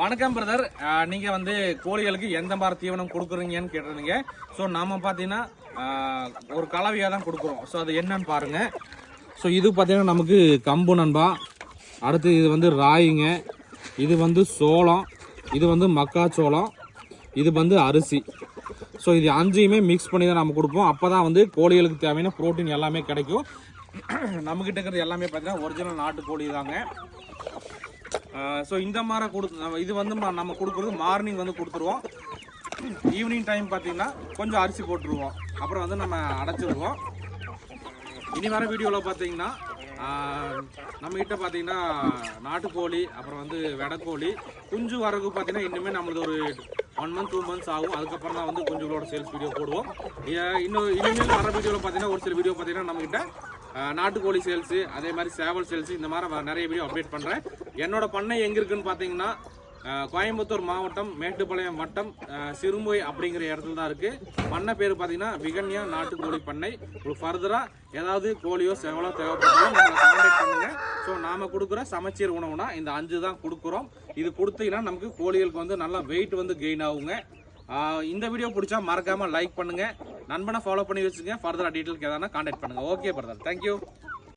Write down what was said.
வணக்கம் பிரதர் நீங்கள் வந்து கோழிகளுக்கு எந்த மாதிரி தீவனம் கொடுக்குறீங்கன்னு கேட்டிருந்தீங்க. ஸோ நாம் பார்த்தீங்கன்னா ஒரு கலவையாக தான் கொடுக்குறோம். ஸோ அது என்னன்னு பாருங்கள் ஸோ இது பார்த்தீங்கன்னா நமக்கு கம்பு நண்பா. அடுத்து இது வந்து ராயிங்க. இது வந்து சோளம். இது வந்து மக்காச்சோளம். இது வந்து அரிசி. ஸோ இது அஞ்சையுமே மிக்ஸ் பண்ணி தான் நம்ம கொடுப்போம். அப்போ தான் வந்து கோழிகளுக்கு தேவையான புரோட்டீன் எல்லாமே கிடைக்கும். நம்மக்கிட்ட இருக்கிறது எல்லாமே பார்த்தீங்கன்னா ஒரிஜினல் நாட்டுக்கோழி தாங்க. ஸோ இந்த மாதிரி கொடு இது வந்து நம்ம கொடுக்குறது மார்னிங் வந்து கொடுத்துருவோம். ஈவினிங் டைம் பார்த்தீங்கன்னா கொஞ்சம் அரிசி போட்டுருவோம். அப்புறம் வந்து நம்ம அடைச்சிருவோம். இனி வர வீடியோவில் பார்த்தீங்கன்னா நம்மகிட்ட பார்த்தீங்கன்னா நாட்டுக்கோழி அப்புறம் வந்து வெடக்கோழி குஞ்சு வரகு பார்த்தீங்கன்னா இன்னுமே நம்மளது ஒரு ஒன் மந்த் டூ மந்த்ஸ் ஆகும். அதுக்கப்புறம் தான் வந்து குஞ்சுகளோட சேல்ஸ் வீடியோ போடுவோம். இன்னும் இனிமேல் வர வீடியோவில் பார்த்தீங்கன்னா ஒரு சில வீடியோ பார்த்தீங்கன்னா நம்மகிட்ட நாட்டுக்கோழி சேல்ஸு அதே மாதிரி சேவல் சேல்ஸு இந்த மாதிரி வ- நிறைய வீடியோ அப்டேட் பண்ணுறேன் என்னோட பண்ணை எங்கே இருக்குன்னு பார்த்தீங்கன்னா கோயம்புத்தூர் மாவட்டம் மேட்டுப்பாளையம் வட்டம் ஆஹ், சிறுமுகை அப்படிங்கிற இடத்துல தான் இருக்குது பண்ணை பேர் பார்த்தீங்கன்னா விகன்யா நாட்டுக்கோழி பண்ணை. உங்களுக்கு ஃபர்தராக ஏதாவது கோழியோ சேவலோ தேவைப்பட்டாலும் நம்மளை கான்டாக்ட் ஸோ நாம் கொடுக்குற சமச்சீர் உணவுனா இந்த அஞ்சு தான் கொடுக்குறோம். இது கொடுத்தீங்கன்னா நமக்கு கோழிகளுக்கு வந்து நல்லா வெயிட் வந்து கெயின் ஆகுங்க. இந்த வீடியோ பிடிச்சா மறக்காமல் லைக் பண்ணுங்கள் நண்பனை ஃபாலோ பண்ணி வச்சுங்க ஃபர்தராக டீட்டெயிலுக்கு எதனா கான்டாக்ட் பண்ணுங்க. Okay brother thank you